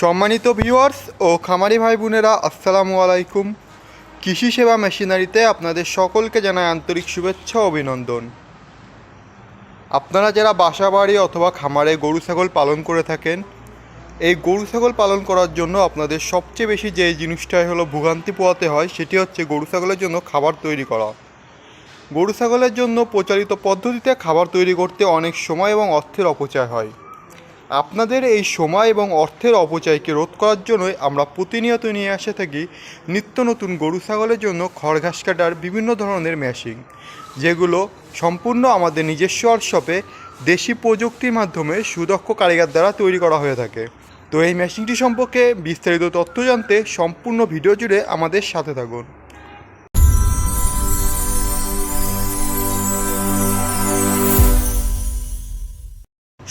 সম্মানিত ভিউয়ার্স ও খামারি ভাই বোনেরা, আসসালামু আলাইকুম। কৃষি সেবা মেশিনারিতে আপনাদের সকলকে জানাই আন্তরিক শুভেচ্ছা অভিনন্দন। আপনারা যারা বাসা বাড়ি অথবা খামারে গরু, ছাগল পালন করে থাকেন, এই গরু, ছাগল পালন করার জন্য আপনাদের সবচেয়ে বেশি যে জিনিসটাই হলো ভোগান্তি পোয়াতে হয়, সেটি হচ্ছে গরু, ছাগলের জন্য খাবার তৈরি করা। গরু, ছাগলের জন্য প্রচারিত পদ্ধতিতে খাবার তৈরি করতে অনেক সময় এবং অর্থের অপচয় হয়। আপনাদের এই সময় এবং অর্থের অপচয়কে রোধ করার জন্যই আমরা প্রতিনিয়ত নিয়ে আসে থাকি নিত্য নতুন গরু ছাগলের জন্য খড়, ঘাস কাটার বিভিন্ন ধরনের মেশিন, যেগুলো সম্পূর্ণ আমাদের নিজস্ব ওয়ার্কশপে দেশি প্রযুক্তির মাধ্যমে সুদক্ষ কারিগর দ্বারা তৈরি করা হয়ে থাকে। তো এই মেশিনটি সম্পর্কে বিস্তারিত তথ্য জানতে সম্পূর্ণ ভিডিও জুড়ে আমাদের সাথে থাকুন।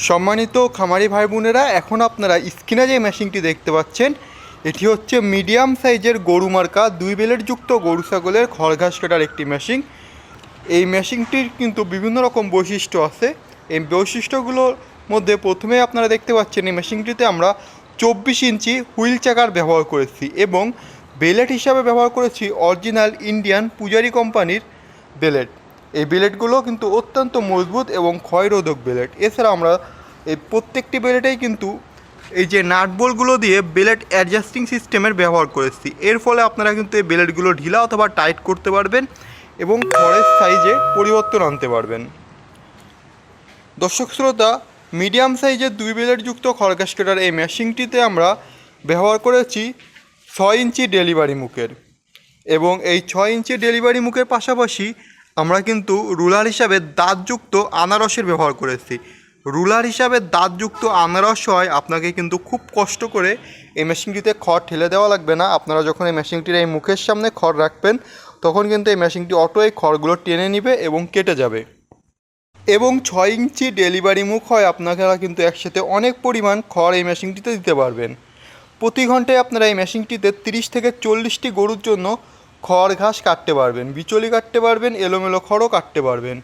সম্মানিত খামারি ভাই বোনেরা এখন আপনারা স্ক্রিনে যে মেশিনটি দেখতে পাচ্ছেন, এটি হচ্ছে মিডিয়াম সাইজের গরু মার্কা, দুই বেলের যুক্ত গরু ছাগলের খড় ঘাস কাটার একটি মেশিন। এই মেশিনটির কিন্তু বিভিন্ন রকম বৈশিষ্ট্য আছে। এই বৈশিষ্ট্যগুলোর মধ্যে প্রথমে আপনারা দেখতে পাচ্ছেন, এই মেশিনটিতে আমরা চব্বিশ ইঞ্চি হুইল চাকার ব্যবহার করেছি এবং বেলেট হিসাবে ব্যবহার করেছি অরিজিনাল ইন্ডিয়ান পূজারি কোম্পানির বেলেট। এই বেলেটগুলো কিন্তু অত্যন্ত মজবুত এবং ক্ষয়রোধক বেলেট এছাড়া আমরা এই প্রত্যেকটি বেলেটেই কিন্তু এই যে নাট বোল্টগুলো দিয়ে বেলেট অ্যাডজাস্টিং সিস্টেমের ব্যবহার করেছি। এর ফলে আপনারা কিন্তু এই বেলেটগুলো ঢিলা অথবা টাইট করতে পারবেন এবং খড়ের সাইজে পরিবর্তন আনতে পারবেন। দর্শক শ্রোতা মিডিয়াম সাইজের দুই বেলেট যুক্ত খড়গাছ এই মেশিনটিতে আমরা ব্যবহার করেছি ছয় ইঞ্চি ডেলিভারি মুখের এবং এই ছয় ইঞ্চি ডেলিভারি মুখের পাশাপাশি আমরা কিন্তু রুলার হিসাবে দাঁতযুক্ত আনারসের ব্যবহার করেছি। রুলার হিসাবে দাঁতযুক্ত আনারস হয়, আপনাকে কিন্তু খুব কষ্ট করে এই মেশিনটিতে খড় ঠেলে দেওয়া লাগবে না। আপনারা যখন এই মেশিনটির এই মুখের সামনে খড় রাখবেন, তখন কিন্তু এই মেশিনটি অটো এই খড়গুলো টেনে নিবে এবং কেটে যাবে। এবং ছয় ইঞ্চি ডেলিভারি মুখ হয়, আপনারা কিন্তু একসাথে অনেক পরিমাণ খড় এই মেশিনটিতে দিতে পারবেন। প্রতি ঘন্টায় আপনারা এই মেশিনটিতে তিরিশ থেকে চল্লিশটি গরুর জন্য খড় ঘাস কাটতে পারবেন, বিচলি কাটতে পারবেন, এলোমেলো খড়ও কাটতে পারবেন।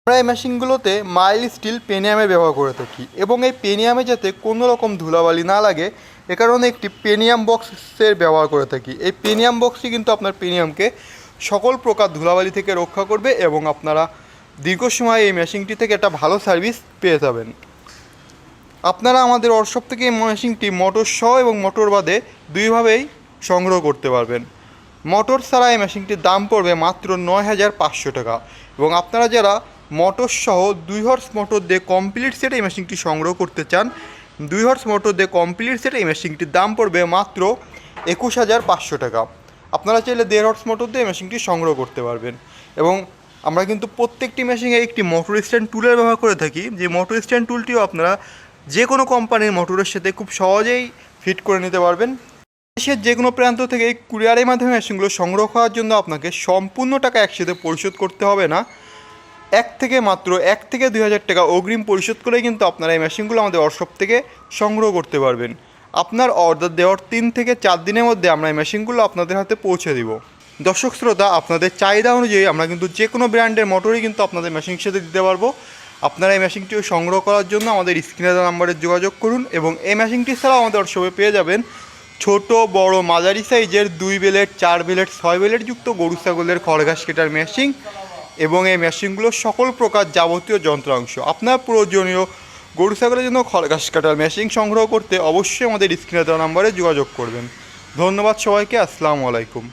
আমরা এই মেশিনগুলোতে মাইল স্টিল পেনিয়ামের ব্যবহার করে থাকি এবং এই পেনিয়ামে যাতে কোনো রকম ধুলাবালি না লাগে, এ কারণে একটি পেনিয়াম বক্সের ব্যবহার করে থাকি। এই পেনিয়াম বক্সই কিন্তু আপনার পেনিয়ামকে সকল প্রকার ধুলাবালি থেকে রক্ষা করবে এবং আপনারা দীর্ঘ সময় এই মেশিনটি থেকে একটা ভালো সার্ভিস পেয়ে যাবেন। আপনারা আমাদের ওয়ার্কশপ থেকে এই মেশিনটি মোটর সহ এবং মোটর বাদে দুইভাবেই সংগ্রহ করতে পারবেন। মোটর ছাড়া এই মেশিনটির দাম পড়বে মাত্র নয় হাজার পাঁচশো টাকা। এবং আপনারা যারা মোটর সহ দুই হর্স মোটর দিয়ে কমপ্লিট সেট এই মেশিনটি সংগ্রহ করতে চান, দুই হর্স মোটর দিয়ে কমপ্লিট সেট এই মেশিনটির দাম পড়বে মাত্র একুশ হাজার পাঁচশো টাকা। আপনারা চাইলে দেড় হর্স মোটর দিয়ে মেশিনটি সংগ্রহ করতে পারবেন। এবং আমরা কিন্তু প্রত্যেকটি মেশিনে একটি মোটর স্ট্যান্ড টুলের ব্যবহার করে থাকি, যে মোটর স্ট্যান্ড টুলটিও আপনারা যে কোনো কোম্পানির মোটরের সাথে খুব সহজেই ফিট করে নিতে পারবেন। দেশের যে কোনো প্রান্ত থেকে এই কুরিয়ারের মাধ্যমে মেশিনগুলো সংগ্রহ করার জন্য আপনাকে সম্পূর্ণ টাকা একসাথে পরিশোধ করতে হবে না। এক থেকে মাত্র এক থেকে দুই হাজার টাকা অগ্রিম পরিশোধ করেই কিন্তু আপনারা এই মেশিনগুলো আমাদের ওয়ার্কশপ থেকে সংগ্রহ করতে পারবেন। আপনার অর্ডার দেওয়ার তিন থেকে চার দিনের মধ্যে আমরা এই মেশিনগুলো আপনাদের হাতে পৌঁছে দিব। দর্শক শ্রোতা, আপনাদের চাহিদা অনুযায়ী আমরা কিন্তু যে কোনো ব্র্যান্ডের মোটরই কিন্তু আপনাদের মেশিন সাথে দিতে পারব। আপনারা এই মেশিনটিও সংগ্রহ করার জন্য আমাদের স্ক্রিনে দেওয়া নাম্বারে যোগাযোগ করুন এবং এই মেশিনটি ছাড়াও আমাদের ওয়ার্কশপে পেয়ে যাবেন। ছোট, বড়, মাঝারি সাইজের দুই বেলেট, চার বেলেট, ছয় বেলেট যুক্ত গরু, ছাগলের খড়ঘাস কেটার মেশিন এবং এই মেশিনগুলোর সকল প্রকার যাবতীয় যন্ত্রাংশ। আপনার প্রয়োজনীয় গরু, ছাগলের জন্য খড়ঘাস কাটার মেশিন সংগ্রহ করতে অবশ্যই আমাদের স্ক্রিনে দেওয়া নাম্বারে যোগাযোগ করবেন। ধন্যবাদ সবাইকে, আসসালামু আলাইকুম।